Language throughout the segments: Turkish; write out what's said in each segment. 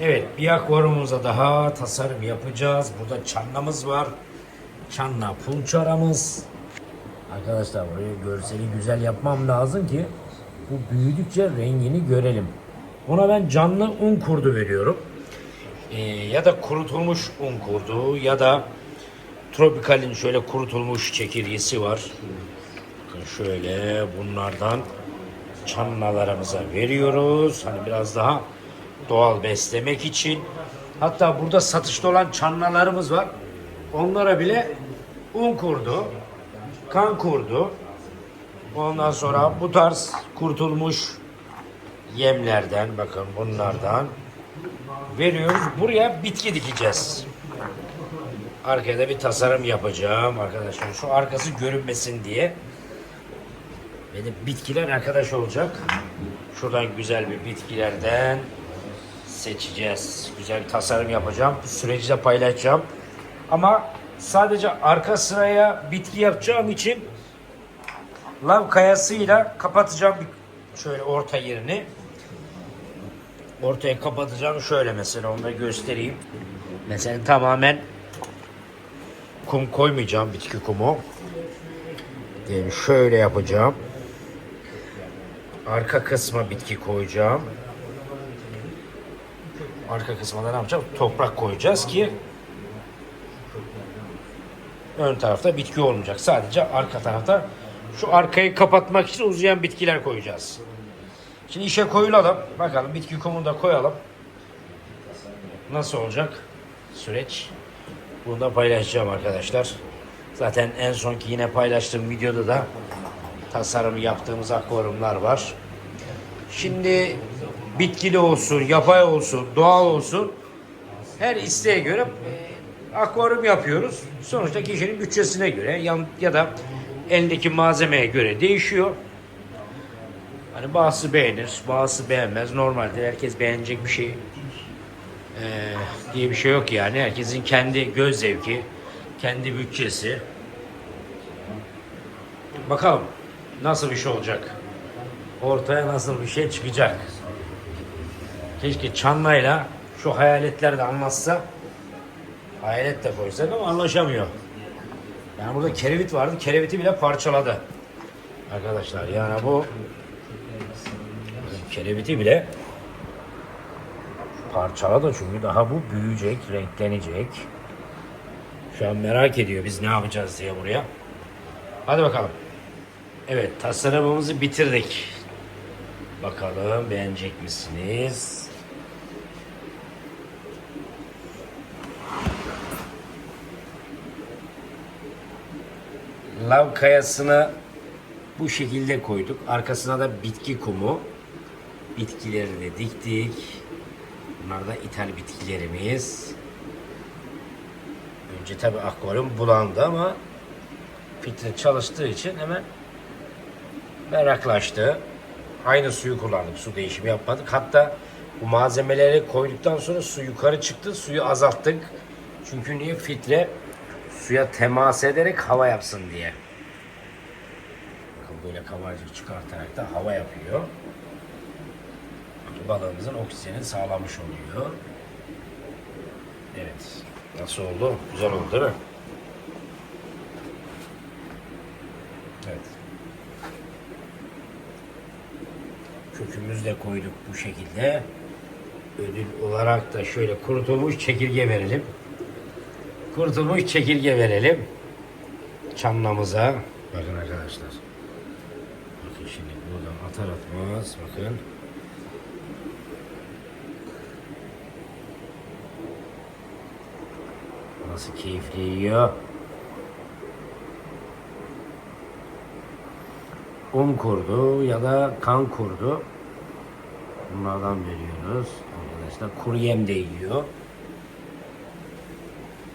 Evet bir akvaryumumuza daha tasarım yapacağız. Burada çannamız var. Çanla punçaramız. Arkadaşlar burayı görseli güzel yapmam lazım ki bu büyüdükçe rengini görelim. Buna ben canlı un kurdu veriyorum. Ee, ya da kurutulmuş un kurdu ya da Tropikal'in şöyle kurutulmuş çekirgesi var. Bakın şöyle bunlardan çanlalarımıza veriyoruz. Hani biraz daha doğal beslemek için. Hatta burada satışta olan çanlalarımız var. Onlara bile un kurdu, kan kurdu. Ondan sonra bu tarz kurtulmuş yemlerden bakın bunlardan veriyoruz. Buraya bitki dikeceğiz. Arkaya da bir tasarım yapacağım arkadaşlar. Şu arkası görünmesin diye. Benim bitkiler arkadaş olacak. Şuradan güzel bir bitkilerden seçeceğiz. Güzel bir tasarım yapacağım. Süreci de paylaşacağım. Ama sadece arka sıraya bitki yapacağım için lav kayasıyla kapatacağım şöyle orta yerini. Ortaya kapatacağım şöyle mesela onu da göstereyim. Mesela tamamen kum koymayacağım bitki kumu. Diyelim şöyle yapacağım. Arka kısma bitki koyacağım. Arka kısma da ne yapacağım? Toprak koyacağız ki ön tarafta bitki olmayacak. Sadece arka tarafta şu arkayı kapatmak için uzayan bitkiler koyacağız. Şimdi işe koyulalım. Bakalım bitki kumunu da koyalım. Nasıl olacak süreç? Bunu da paylaşacağım arkadaşlar. Zaten en sonki yine paylaştığım videoda da tasarım yaptığımız akvaryumlar var. Şimdi bitkili olsun, yapay olsun, doğal olsun her isteğe göre e, akvaryum yapıyoruz. Sonuçta kişinin bütçesine göre yan- ya da elindeki malzemeye göre değişiyor. Hani bazısı beğenir, bazısı beğenmez. Normalde herkes beğenecek bir şey e, diye bir şey yok yani. Herkesin kendi göz zevki, kendi bütçesi. Bakalım nasıl bir şey olacak. Ortaya nasıl bir şey çıkacak. Keşke Çanlayla şu hayaletler de anlatsa. Hayalet de koysak ama anlaşamıyor. Yani burada kerevit vardı. Kereviti bile parçaladı. Arkadaşlar yani bu kereviti bile parçaladı çünkü daha bu büyüyecek, renklenecek. Şu an merak ediyor biz ne yapacağız diye buraya. Hadi bakalım. Evet tasarımımızı bitirdik. Bakalım beğenecek misiniz? Lav kayasını bu şekilde koyduk. Arkasına da bitki kumu. Bitkileri de diktik. Bunlar da ithal bitkilerimiz. Önce tabi akvaryum bulandı ama filtre çalıştığı için hemen meraklaştı. Aynı suyu kullandık. Su değişimi yapmadık. Hatta bu malzemeleri koyduktan sonra su yukarı çıktı. Suyu azalttık. Çünkü niye? Filtre suya temas ederek hava yapsın diye. Bakın böyle kabarcık çıkartarak da hava yapıyor. Balığımızın oksijeni sağlamış oluyor. Evet. Nasıl oldu? Güzel oldu değil mi? Evet. Kökümüzü de koyduk bu şekilde. Ödül olarak da şöyle kurutulmuş çekirge verelim. Kurutulmuş çekirge verelim. Çamlamıza. Bakın arkadaşlar. Bakın şimdi buradan atar atmaz. Bakın. Nasıl keyifli yiyor. Un kurdu ya da kan kurdu. Bunlardan veriyoruz. Arkadaşlar kuru yem de yiyor.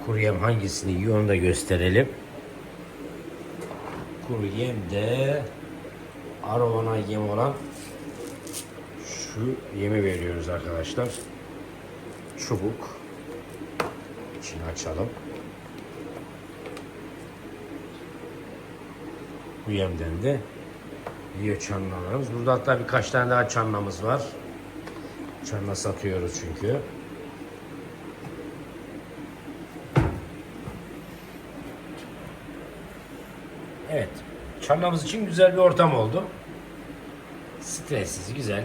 Kuru yem hangisini yiyor onu da gösterelim. Kuru yem de arovana yem olan şu yemi veriyoruz arkadaşlar. Çubuk. İçini açalım. Bu yemden de Yiyor çanlarımız. Burada hatta birkaç tane daha çanlamız var. Çanla satıyoruz çünkü. Evet. Çanlamız için güzel bir ortam oldu. Stressiz, güzel.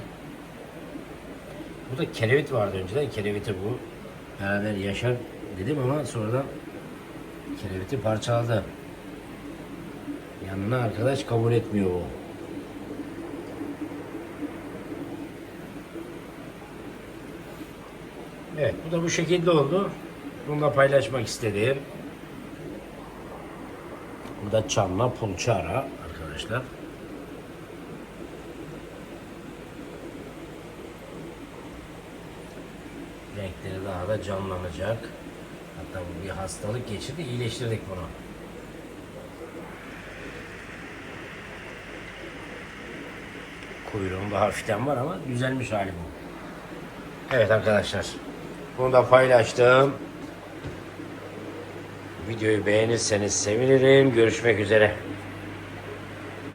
Burada kerevit vardı önceden. Kereviti bu. Beraber yaşar dedim ama sonradan kereviti parçaladı. Yanına arkadaş kabul etmiyor o. Evet bu da bu şekilde oldu. Bunu da paylaşmak istedim. Bu da çamla pulçara arkadaşlar. Renkleri daha da canlanacak. Hatta bu bir hastalık geçirdi, iyileştirdik bunu. Kuyruğunda hafiften var ama düzelmiş hali bu. Evet arkadaşlar. Bunu da paylaştım. Videoyu beğenirseniz sevinirim. Görüşmek üzere.